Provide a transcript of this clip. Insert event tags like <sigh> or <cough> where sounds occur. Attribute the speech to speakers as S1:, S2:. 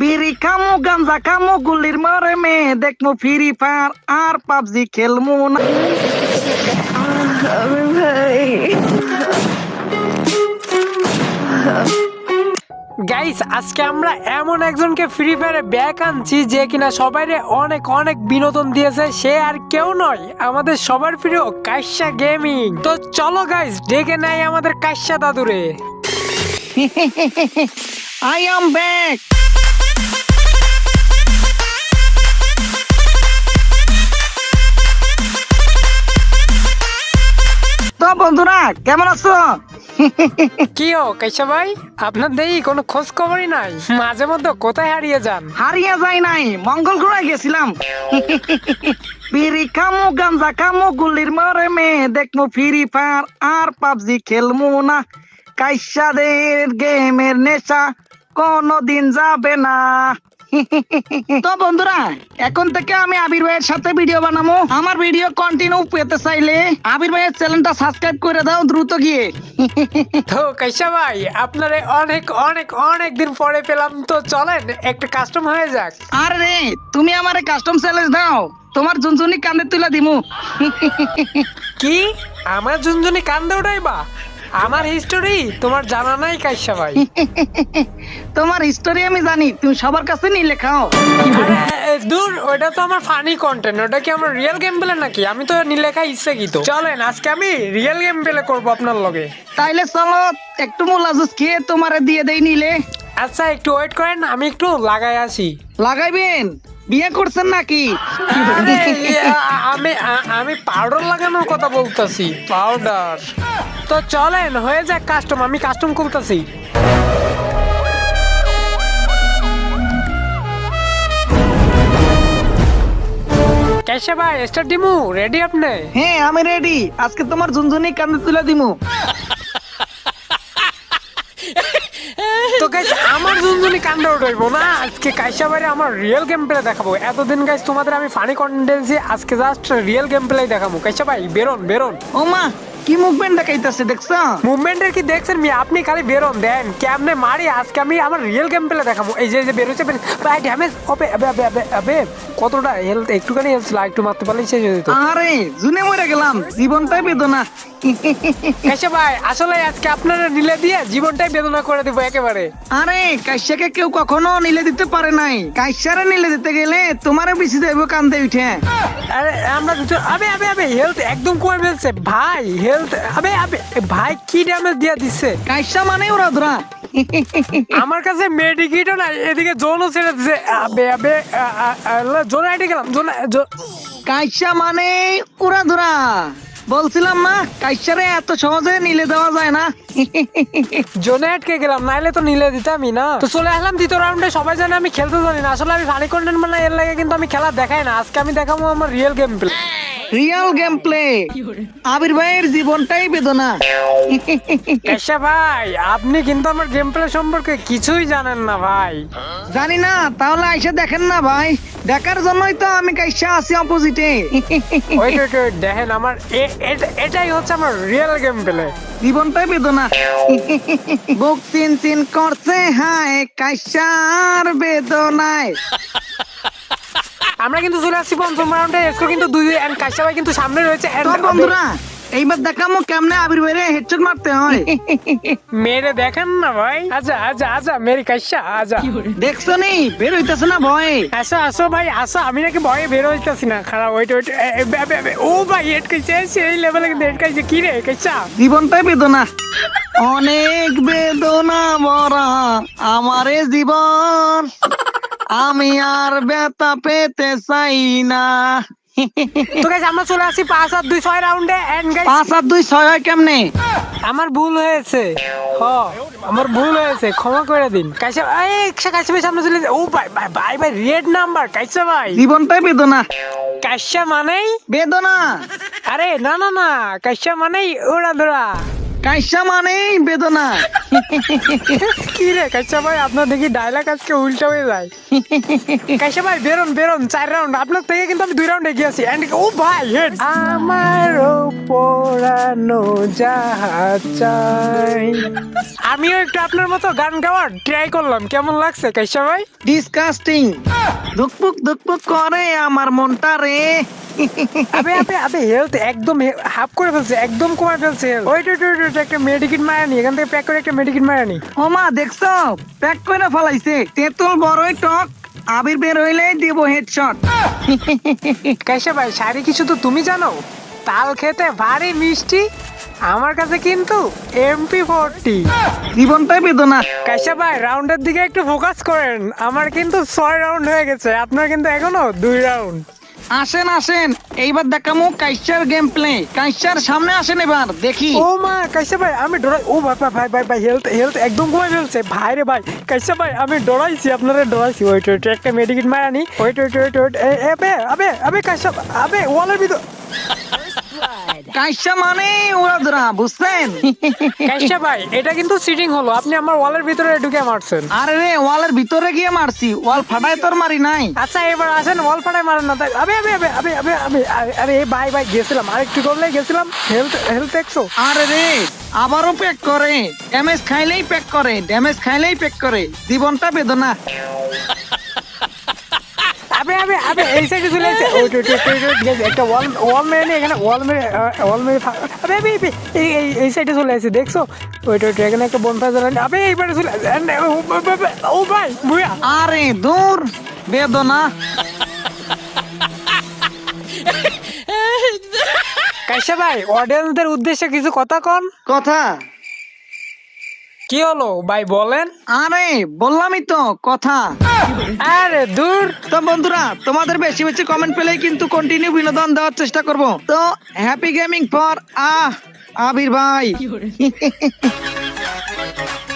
S1: বিড়ি খামু গাঞ্জা খামু গুলির মরে মে দেখমু ফ্রি ফায়ার আর পাবজি খেলমু না।
S2: গাইস আজকে আমরা এমন একজনকে ফ্রি ফায়ারে ব্যাক আনছি যে কিনা সবাই অনেক অনেক বিনোদন দিয়েছে। সে আর কেউ নয় আমাদের সবার প্রিয় কাশ্যা গেমিং তো চলো গাইস ডেকে নাই আমাদের কাশ্যা দাদুরে। <laughs>
S1: আই এম ব্যাক তো বন্ধুরা কেমন আছো?
S2: কি ও কাশ্যা ভাই? আপনার দেই কোনো খোঁজ খবরই নাই। মাঝে মধ্যে কোথায় হারিয়ে যান?
S1: হারিয়ে যাই নাই মঙ্গল গ্রহে গেছিলাম। বিড়ি খামু গাঞ্জা খামু গুলির মরে মে দেখমু ফ্রি ফায়ার আর পাবজি খেলমু না। কাইসাদের গেমের নেশা কোনো দিন যাবে না। তো বন্ধুরা এখন থেকে আমি আবির ভাইয়ের সাথে ভিডিও বানাবো আমার ভিডিও কন্টিনিউ পেতে চাইলে আবির ভাইয়ের চ্যানেলটা সাবস্ক্রাইব করে দাও দ্রুত গিয়ে।
S2: তো কাশ্যা ভাই আপনারে অনেক অনেক অনেক দিন পরে পেলাম। তো চলেন একটা কাস্টম হয়ে যাক।
S1: আরে তুমি আমারে কাস্টম চ্যালেঞ্জ দাও। তোমার জুনজুনি কান্দে তুলে দিমু।
S2: কি? আমার ঝুনঝুনি কান্দে উঠাইবা আমার হিস্টোরি তোমার জানা নাই কাশ্যা ভাই। <laughs>
S1: তোমার হিস্টোরি আমি জানি তুমি সবার কাছে নিয়ে লেখাও
S2: দূর ওটা তো আমার ফানি কন্টেন্ট ওটা কি আমার রিয়েল গেম প্লে নাকি? আমি তো নিলেখা ইচ্ছে কি তো। চলেন আজকে আমি রিয়েল গেম প্লে করব আপনার লগে।
S1: তাইলে চলো একটু মোলা জুস খেয়ে তোমারে দিয়ে দেই নিলে।
S2: আচ্ছা একটু ওয়েট করেন আমি একটু লাগাই আসি।
S1: লাগাইবেন? বিয়ে করছেন নাকি?
S2: আমি আমি পাউডার লাগানোর কথা বলতেছি। পাউডার তো চলেন হয়ে যাক কাস্টম আমি কাস্টম কেসে ভাই স্টার ডিমু রেডি আপনি?
S1: হ্যাঁ আমি রেডি আজকে তোমার ঝুনঝুনি কান্দে তুলে দিমু।
S2: তো গাইস আমার জুনজুনি কাণ্ড উঠাইবো না। আজকে কাইসা বাইরে আমার রিয়েল গেম প্লে দেখাবো। এতদিন গাইস তোমাদের আমি ফানি কন্টেন্সি আজকে জাস্ট রিয়েল গেম প্লে দেখাবো। কাইসা ভাই বেরোন বেরোন।
S1: ও মা কি মুভমেন্ট দেখাইতেছে দেখছ?
S2: মুভমেন্টের কি দেখছেন মি? আপনি খালি বেরোন দেন। কেমনে মারি? আজকে আমি আমার রিয়েল গেম প্লে দেখাবো। এই যে যে বেরোচ্ছে বের- ভাই ড্যামেজ ওবে আবে আবে আবে আবে! কতটা হেলথ একটুখানি হেলথ ছিল একটু মারতে পারলেই শেষ হয়ে যেত।
S1: আরে জুনে মরে গেলাম। জীবনটাই বেদনা।
S2: কাইসা ভাই আসলে আজকে আপনারা নিলে দিয়ে জীবনটাই বেদনা করে দেবো একেবারে।
S1: আরে কাইসাকে কেউ কখনো নিলে দিতে পারে নাই। কাইসারে নিলে দিতে গেলে তোমারে বেশি দেব কান্দে উঠে।
S2: আরে আমরা দুটো আবে আবে আবে হেলথ একদম কমে ফেলছে। ভাই হেলথ আবে আবে ভাই কি ড্যামেজ দিয়ে দিচ্ছে
S1: কাইসা মানে ওরা ধরা?
S2: আমার কাছে মেডিকেটও নাই এদিকে জোনও ছেড়ে দিছে। আবে আবে জোন আইটে গেলাম জোন
S1: কাইসা মানে ওরা ধরা? বলছিলাম না কাইসারে এত সহজে নিলে দেওয়া যায় না।
S2: জোনে আটকে গেলাম নাইলে তো নিলে দিতামই না। তো চলে আসলাম দ্বিতীয় রাউন্ডে সবাই জানে আমি খেলতে জানি না। আসলে আমি ফানি কন্টেন্ট মানে এর লাগে কিন্তু আমি খেলা দেখাই না। আজকে আমি দেখাবো আমার real game play
S1: real game play Abir ভাইয়ের জীবনটাই বেদনা।
S2: কেশা ভাই আপনি কিন্তু আমার গেম প্লে সম্পর্কে কিছুই জানেন না ভাই।
S1: জানি না তাহলে আইসা দেখেন না ভাই। দেখার জন্যই তো আমি কাইসা আছি অপোজিটে
S2: ওয়েট ওয়েট ওয়েট দেখেন আমার এটাই হচ্ছে আমার রিয়েল গেম প্লে
S1: জীবনটাই বেদনা। বুক চিন চিন করছে হায় কাইসার বেদনায়।
S2: আমরা কিন্তু চলে আসছি পঞ্চম রাউন্ডে এসকো কিন্তু দুই দুই এন্ড কাশ্যা ভাই কিন্তু সামনে রয়েছে
S1: তো বন্ধুরা এইবার দেখামো কেমনে আবির ভাইরে হেডশট মারতে হয়।
S2: মেরে দেখেন না ভাই। আচ্ছা আচ্ছা আচ্ছা মেরে কাশ্যা আচ্ছা।
S1: দেখছ নি? বের হইতেছে না ভয়।
S2: আসো আসো ভাই আসো। আমি নাকি ভয়ে বের হইতেছি না। খারাপ ওয়েট ওয়েট ও ভাই হেড কাইছে সেই লেভেলে কিন্তু হেড কাইছে কি রে কাশ্যা
S1: জীবনটাই বেদনা। অনেক বেদনা ভরা আমারে জীবন। আমি আর ব্যথা পেতে চাই না।
S2: তো গাইস আমরা চলে আসছি পাঁচ আর দুই ছয় রাউন্ডে এন্ড গাইস
S1: পাঁচ আর দুই ছয় হয় কেমনে?
S2: আমার ভুল হয়েছে। হ আমার ভুল হয়েছে। ক্ষমা করে দিন। কাইসা এই কাইসা ভাই সামনে চলে ও ভাই ভাই ভাই ভাই রেড নাম্বার কাইসা ভাই।
S1: জীবনটাই বেদনা।
S2: কাইসা মানেই
S1: বেদনা।
S2: আরে না না না কাইসা মানেই ওরা ধরা
S1: কাইসা মানেই বেদনা।
S2: কি রে কাইসা ভাই আপনার দেখি ডায়লগ আজকে উল্টা হয়ে যায়। কাইসা ভাই বেরোন বেরোন চার রাউন্ড আপনার থেকে কিন্তু আমি দুই রাউন্ড এগিয়ে আছি। And ও ভাই হেড আমারও পড়ানো জাহাজ চাই। আমিও একটু আপনার মতো গান গাওয়ার ট্রাই করলাম। কেমন লাগছে কাইসা ভাই?
S1: ডিসকাস্টিং ধুকপুক ধুকপুক করে আমার মনটা রে।
S2: আবে আবে আবে হেলথ একদম হাফ করে ফেলছে একদম কমে ফেলছে health। ওইট ওইট ওইট, একটা মেডিকিট মারানি এখান থেকে প্যাক করে একটা মেডিকিট মারানি
S1: ও মা দেখছ? প্যাক করে ফেলাইছে। তেঁতুল বড়ই টক আবির বের হইলে দিব হেডশট
S2: কাইসা ভাই শাড়ি কিছু তো তুমি জানো? তাল খেতে ভারী মিষ্টি আমার কাছে কিন্তু এমপি ফোরটি
S1: জীবনটাই বেদনা।
S2: কাইসা ভাই রাউন্ডের দিকে একটু ফোকাস করেন। আমার কিন্তু ছয় রাউন্ড হয়ে গেছে আপনার কিন্তু এখনও দুই রাউন্ড
S1: আসেন আসেন। এইবার দেখামু কাইসার গেম প্লে কাইসার সামনে আসেন এবার, দেখি।
S2: ও মা, কাইসা ভাই, আমি ডরাই ও ভাই ভাই ভাই ভাই হেলথ হেলথ একদম কমে ফেলছে। ভাই রে ভাই, কাইসা ভাই, আমি ডরাইছি, আপনারা ডরাইছি। ওয়েট ওয়েট একটা মেডিকেট মারানি। ওয়েট ওয়েট ওয়েট ওইট এ আবে আবে আবে, কাইসা, আবে ওয়ালের ভিতর
S1: কাইসা মানে ওরা ধরা বুঝছেন?
S2: কাইসা ভাই এটা কিন্তু সিটিং হলো। আপনি আমার ওয়ালের ভিতরে ঢুকে মারছেন।
S1: আরে রে ওয়ালের ভিতরে গিয়ে মারছি। ওয়াল ফাটায় তোর মারি নাই।
S2: আচ্ছা এবার আসেন ওয়াল ফাটায় মারেন না। তাই আবে আবে আবে আবে আবে আবে আরে- ভাই ভাই গেছিলাম। আরেকটু করলেই গেছিলাম। হেলথ হেলথ একশো
S1: আরে রে আবারও প্যাক করে। ড্যামেজ খাইলেই প্যাক করে ড্যামেজ খাইলেই প্যাক করে। জীবনটা বেদনা।
S2: আবে আবে আবে এই সাইডে চলে এসে ওই ওই ওই ওই একটা ওয়াল ওয়াল মেরে এখানে ওয়াল মেরে ওয়াল মেরে আবে এই এই এই সাইডে চলে এসে দেখছ? ওই ওই এখানে একটা বনফায়ার জ্বালানি আবে এইবারে চলে। ও, ভাই বুয়া।
S1: আরে দূর বেদনা।
S2: কাইসা ভাই অডিয়েন্সদের উদ্দেশ্যে কিছু কথা কন।
S1: কথা?
S2: কি হলো? ভাই বলেন।
S1: আরে বললামই তো কথা।
S2: আরে দূর।
S1: তো বন্ধুরা তোমাদের বেশি বেশি কমেন্ট পেলেই কিন্তু কন্টিনিউ বিনোদন দেওয়ার চেষ্টা করব। তো হ্যাপি গেমিং ফর আহ আবির ভাই। <laughs>